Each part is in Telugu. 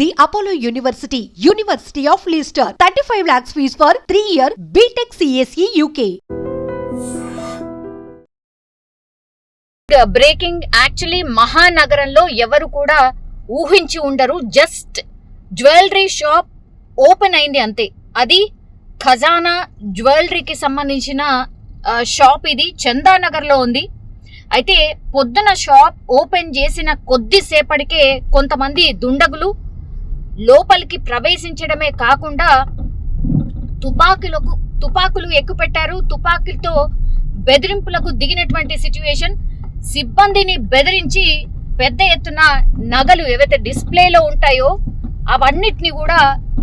The Apollo university university of Leicester thirty five lakhs fees for three year BTech CSE UK breaking actually మహానగరంలో ఎవరు కూడా ఊహించి ఉండరు జస్ట్ జ్యువెలరీ షాప్ ఓపెన్ అయింది అంతే. అది ఖజానా జ్యువెలరీకి సంబంధించిన షాప్ ఇది చందానగర్లో ఉంది. అయితే పొద్దున షాప్ ఓపెన్ చేసిన కొద్దిసేపటికే కొంతమంది దుండగులు లోపలికి ప్రవేశించడమే కాకుండా తుపాకులకు తుపాకులు ఎక్కుపెట్టారు. తుపాకులతో బెదిరింపులకు దిగినటువంటి సిచ్యువేషన్. సిబ్బందిని బెదిరించి పెద్ద ఎత్తున నగలు ఏవైతే డిస్ప్లేలో ఉంటాయో అవన్నిటిని కూడా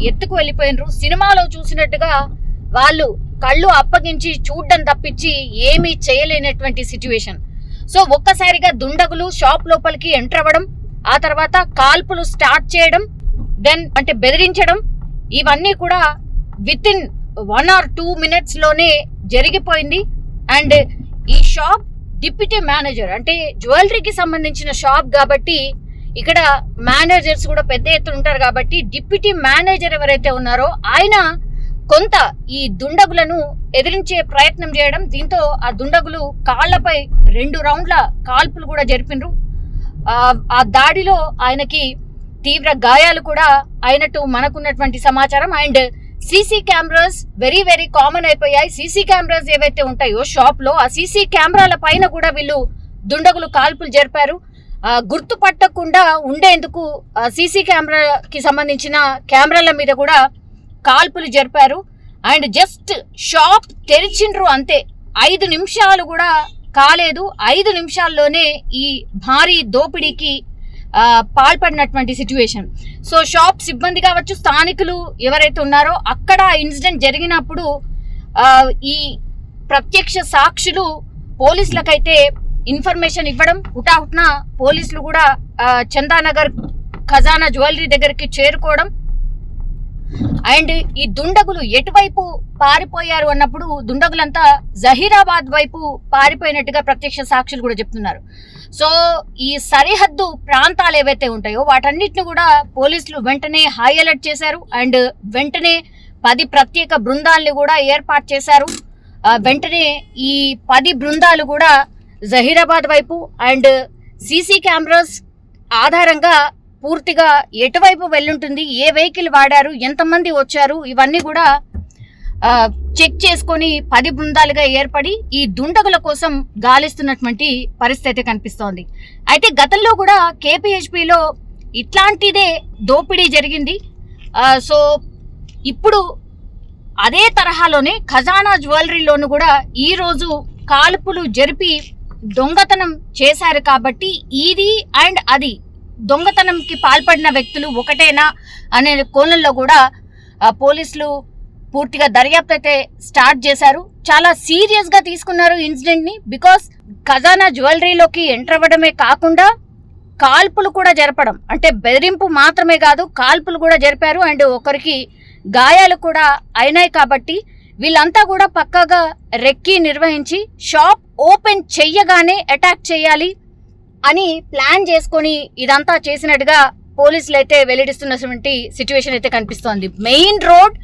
ఎత్తుకు వెళ్ళిపోయినరు. సినిమాలో చూసినట్టుగా వాళ్ళు కళ్ళు అప్పగించి చూడడం తప్పించి ఏమీ చేయలేనటువంటి సిచ్యువేషన్. సో ఒక్కసారిగా దుండగులు షాప్ లోపలికి ఎంటర్ అవ్వడం ఆ తర్వాత కాల్పులు స్టార్ట్ చేయడం దెన్ అంటే బెదిరించడం ఇవన్నీ కూడా with in one or two మినిట్స్లోనే జరిగిపోయింది. అండ్ ఈ షాప్ డిప్యూటీ మేనేజర్ అంటే జ్యువెలరీకి సంబంధించిన షాప్ కాబట్టి ఇక్కడ మేనేజర్స్ కూడా పెద్ద ఎత్తున ఉంటారు కాబట్టి డిప్యూటీ మేనేజర్ ఎవరైతే ఉన్నారో ఆయన కొంత ఈ దుండగులను ఎదిరించే ప్రయత్నం చేయడం దీంతో ఆ దుండగులు కాళ్ళపై రెండు రౌండ్ల కాల్పులు కూడా జరిపినరు. ఆ- ఆ దాడిలో ఆయనకి తీవ్ర గాయాలు కూడా అయినట్టు మనకున్నటువంటి సమాచారం. And CC cameras very very common అయిపోయాయి. సీసీ కెమెరాస్ ఏవైతే ఉంటాయో షాప్లో ఆ సీసీ కెమెరాల పైన కూడా వీళ్ళు దుండగులు కాల్పులు జరిపారు. గుర్తుపట్టకుండా ఉండేందుకు సీసీ కెమెరాకి సంబంధించిన కెమెరాల మీద కూడా కాల్పులు జరిపారు. అండ్ జస్ట్ షాప్ తెరిచిండ్రు అంతే. ఐదు నిమిషాలు కూడా కాలేదు. ఐదు నిమిషాల్లోనే ఈ భారీ దోపిడీకి పాల్పడినటువంటి సిచ్యువేషన్ సో షాప్ సిబ్బంది కావచ్చు స్థానికులు ఎవరైతే ఉన్నారో అక్కడ ఇన్సిడెంట్ జరిగినప్పుడు ఈ ప్రత్యక్ష సాక్షులు పోలీసులకైతే ఇన్ఫర్మేషన్ ఇవ్వడం హుటాహుట్న పోలీసులు కూడా చందానగర్ ఖజానా జ్యువెలరీ దగ్గరికి చేరుకోవడం అండ్ ఈ దుండగులు ఎటువైపు పారిపోయారు అన్నప్పుడు దుండగులంతా జహీరాబాద్ వైపు పారిపోయినట్టుగా ప్రత్యక్ష సాక్షులు కూడా చెప్తున్నారు. సో ఈ సరిహద్దు ప్రాంతాలు ఏవైతే ఉంటాయో వాటన్నిటిని కూడా పోలీసులు వెంటనే హై అలర్ట్ చేశారు. అండ్ వెంటనే పది ప్రత్యేక బృందాల్ని కూడా ఏర్పాటు చేశారు. వెంటనే ఈ పది బృందాలు కూడా జహీరాబాద్ వైపు అండ్ సీసీ కెమెరాస్ ఆధారంగా పూర్తిగా ఎటువైపు వెళ్ళుంటుంది ఏ వెహికల్ వాడారు ఎంతమంది వచ్చారు ఇవన్నీ కూడా చెక్ చేసుకొని పది బృందాలుగా ఏర్పడి ఈ దుండగుల కోసం గాలిస్తున్నటువంటి పరిస్థితి అయితే కనిపిస్తోంది. అయితే గతంలో కూడా కేపీహెచ్పిలో ఇట్లాంటిదే దోపిడీ జరిగింది. సో ఇప్పుడు అదే తరహాలోనే ఖజానా జ్యువెలరీలోను కూడా ఈరోజు కాల్పులు జరిపి దొంగతనం చేశారు కాబట్టి ఇది అండ్ అది దొంగతనంకి పాల్పడిన వ్యక్తులు ఒకటేనా అనే కోణంలో కూడా పోలీసులు పూర్తిగా దర్యాప్తు అయితే స్టార్ట్ చేశారు. చాలా సీరియస్గా తీసుకున్నారు ఇన్సిడెంట్ని బికాస్ ఖజానా జ్యువెలరీలోకి ఎంటర్ అవ్వడమే కాకుండా కాల్పులు కూడా జరపడం అంటే బెదిరింపు మాత్రమే కాదు కాల్పులు కూడా జరిపారు. అండ్ ఒకరికి గాయాలు కూడా అయినాయి కాబట్టి వీళ్ళంతా కూడా పక్కాగా రెక్కి నిర్వహించి షాప్ ఓపెన్ చెయ్యగానే అటాక్ చేయాలి. అని ప్లాన్ చేసుకొని ఇదంతా చేసినట్టుగా పోలీసులు అయితే వెల్లడిస్తున్నటువంటి సిచ్యువేషన్ అయితే కనిపిస్తోంది. Main road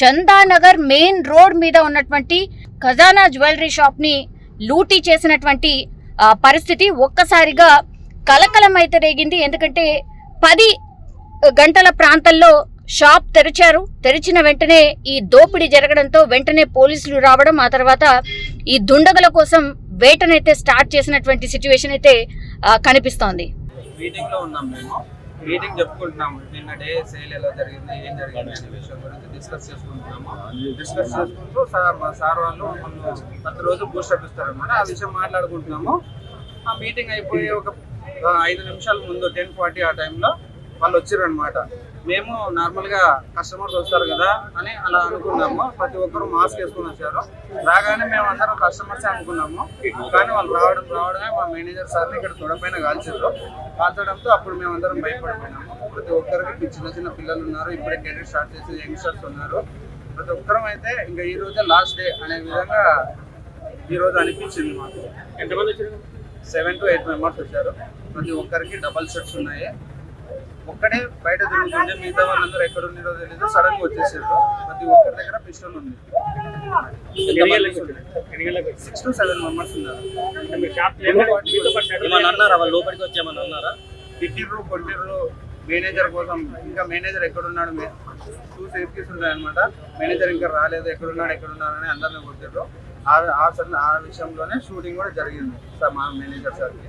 Chandanagar main road మీద ఉన్నటువంటి ఖజానా జ్యువెలరీ షాప్ని లూటీ చేసినటువంటి పరిస్థితి ఒక్కసారిగా కలకలం అయితే రేగింది. ఎందుకంటే పది గంటల ప్రాంతంలో షాప్ తెరిచారు. తెరిచిన వెంటనే ఈ దోపిడీ జరగడంతో వెంటనే పోలీసులు రావడం ఆ తర్వాత ఈ దుండగుల కోసం వేటనైతే స్టార్ట్ చేసినటువంటి సిచ్యువేషన్ అయితే కనిపిస్తోంది. మీటింగ్లో ఉన్నాం మేము. మీటింగ్ చెప్పుకుంటున్నాము. నిన్న డే సేల్ ఎలా జరిగింది ఏం జరిగింది అనే విషయం గురించి డిస్కస్ చేసుకుంటున్నాము. డిస్కస్ చేసుకుంటూ సార్ మా సార్ వాళ్ళు మమ్మల్ని ప్రతిరోజు బూస్టప్ ఇస్తారనమాట ఆ విషయం మాట్లాడుకుంటున్నాము. ఆ మీటింగ్ అయిపోయి ఒక ఐదు నిమిషాల ముందు టెన్ ఫార్టీ ఆ టైంలో వాళ్ళు వచ్చారు అనమాట మేము నార్మల్గా కస్టమర్స్ వస్తారు కదా అని అలా అనుకున్నాము. ప్రతి ఒక్కరు మాస్క్ వేసుకొని వచ్చారు రాగానే మేము అందరం కస్టమర్స్ అనుకున్నాము. కానీ వాళ్ళు రావడం రావడమే మా మేనేజర్ సార్ని ఇక్కడ తొడపైన కాల్చారు. కాల్చడంతో అప్పుడు మేము అందరం భయపడిపోయినాము. ప్రతి ఒక్కరికి చిన్న చిన్న పిల్లలు ఉన్నారు. ఇప్పుడే కెరీర్ స్టార్ట్ చేసే యంగ్స్టర్స్ ఉన్నారు. ప్రతి ఒక్కరం అయితే ఇంకా ఈ రోజే లాస్ట్ డే అనే విధంగా ఈ రోజు అనిపించింది మాకు. ఎంతమంది వచ్చారు? సెవెన్ టు ఎయిట్ మెంబర్స్ వచ్చారు. ప్రతి ఒక్కరికి డబల్ షర్ట్స్ ఉన్నాయి. ఒక్కడే బయట తిరుగుతుండే మిగతా వాళ్ళందరూ ఎక్కడ ఉన్నారో తెలియదు సడన్గా వచ్చేసారు. ప్రతి ఒక్కరి దగ్గర పిస్టల్ ఉంది. సిక్స్ టు సెవెన్ మెంబర్స్ ఉన్నారు. ఏమన్నా అన్నారా? వాళ్ళు లోపలికి వచ్చి ఏమన్నా అన్నారా? తిట్టిర్రు కొట్టిర్రు. మేనేజర్ కోసం ఇంకా మేనేజర్ ఎక్కడున్నాడు టూ సేఫ్టీస్ ఉంటాయి అనమాట మేనేజర్ ఇంకా రాలేదు. ఎక్కడున్నాడు ఎక్కడున్నాడు అని అందరిని కొట్టిర్రు. ఆ ఆ విషయంలోనే షూటింగ్ కూడా జరిగింది. సార్ మా మేనేజర్ సార్కి.